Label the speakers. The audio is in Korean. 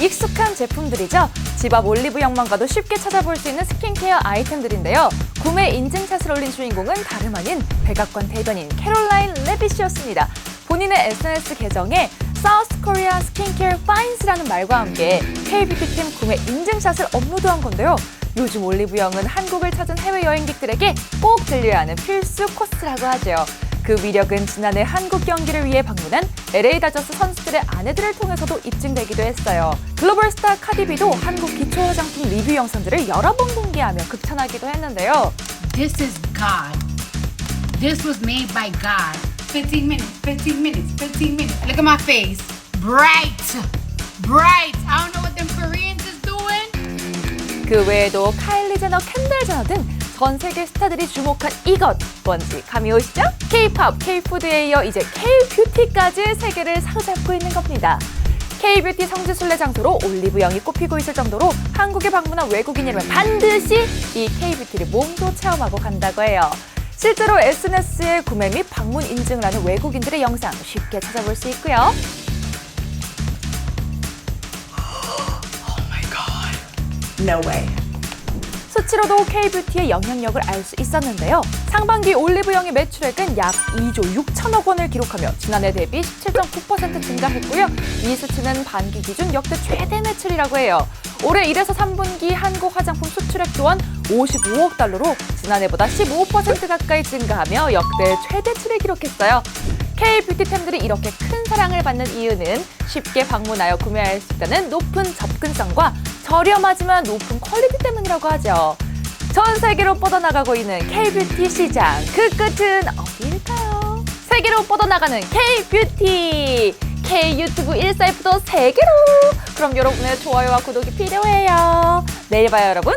Speaker 1: 익숙한 제품들이죠. 집 앞 올리브영만 가도 쉽게 찾아볼 수 있는 스킨케어 아이템들인데요. 구매 인증샷을 올린 주인공은 다름 아닌 백악관 대변인 캐롤라인 레빗이었습니다. 본인의 SNS 계정에 South Korea Finds라는 말과 함께 K-뷰티팀 구매 인증샷을 업로드한 건데요. 요즘 올리브영은 한국을 찾은 해외 여행객들에게 꼭 들려야 하는 필수 코스라고 하죠. 그 위력은 지난해 한국 경기를 위해 방문한 LA 다저스 선수들의 아내들을 통해서도 입증되기도 했어요. 글로벌 스타 카디비도 한국 기초 화장품 리뷰 영상들을 여러 번 공개하며 극찬하기도 했는데요.
Speaker 2: This is God. This was made by God. 15 minutes, 15 minutes, 15 minutes. Look at my face. Bright. Bright. I don't know what them Koreans is doing.
Speaker 1: 그 외에도 카일리 제너, 켄달 제너 등 전 세계 스타들이 주목한 이것 뭔지 감이 오시죠? K-팝, K-푸드에 이어 이제 K-뷰티까지 세계를 사로잡고 있는 겁니다. K-뷰티 성지 순례 장소로 올리브영이 꼽히고 있을 정도로 한국에 방문한 외국인이라면 반드시 이 K-뷰티를 몸소 체험하고 간다고 해요. 실제로 SNS에 구매 및 방문 인증을 하는 외국인들의 영상 쉽게 찾아볼 수 있고요.
Speaker 3: No way.
Speaker 1: 수치로도 K-뷰티의 영향력을 알 수 있었는데요. 상반기 올리브영의 매출액은 약 2조 6천억 원을 기록하며 지난해 대비 17.9% 증가했고요. 이 수치는 반기 기준 역대 최대 매출이라고 해요. 올해 1에서 3분기 한국 화장품 수출액 또한 55억 달러로 지난해보다 15% 가까이 증가하며 역대 최대치를 기록했어요. K-뷰티템들이 이렇게 큰 사랑을 받는 이유는 쉽게 방문하여 구매할 수 있다는 높은 접근성과 저렴하지만 높은 퀄리티 때문이라고 하죠. 전 세계로 뻗어나가고 있는 K-뷰티 시장. 그 끝은 어디일까요? 세계로 뻗어나가는 K-뷰티. K-유튜브 1사이프도 세계로. 그럼 여러분의 좋아요와 구독이 필요해요. 내일 봐요, 여러분.